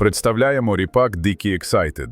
Представляємо ріпак Dicky Excited.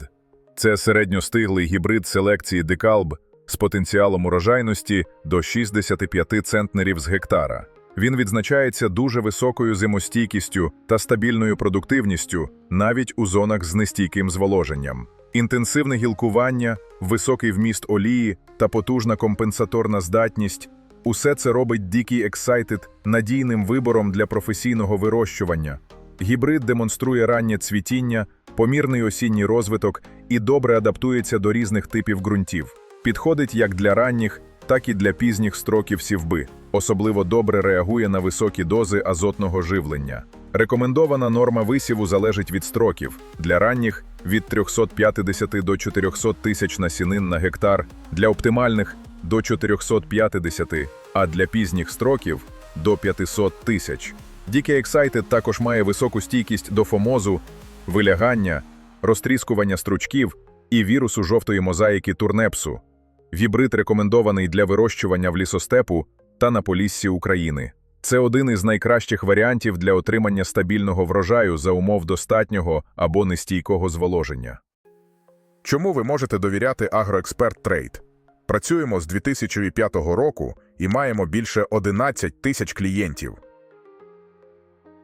Це середньостиглий гібрид селекції Декалб з потенціалом урожайності до 65 центнерів з гектара. Він відзначається дуже високою зимостійкістю та стабільною продуктивністю навіть у зонах з нестійким зволоженням. Інтенсивне гілкування, високий вміст олії та потужна компенсаторна здатність – усе це робить Dicky Excited надійним вибором для професійного вирощування. Гібрид демонструє раннє цвітіння, помірний осінній розвиток і добре адаптується до різних типів ґрунтів. Підходить як для ранніх, так і для пізніх строків сівби. Особливо добре реагує на високі дози азотного живлення. Рекомендована норма висіву залежить від строків. Для ранніх – від 350 до 400 тисяч насінин на гектар, для оптимальних – до 450, а для пізніх строків – до 500 тисяч. Dicky Excited також має високу стійкість до фомозу, вилягання, розтріскування стручків і вірусу жовтої мозаїки турнепсу. Гібрид рекомендований для вирощування в лісостепу та на поліссі України. Це один із найкращих варіантів для отримання стабільного врожаю за умов достатнього або нестійкого зволоження. Чому ви можете довіряти Агроексперт Трейд? Працюємо з 2005 року і маємо більше 11 тисяч клієнтів.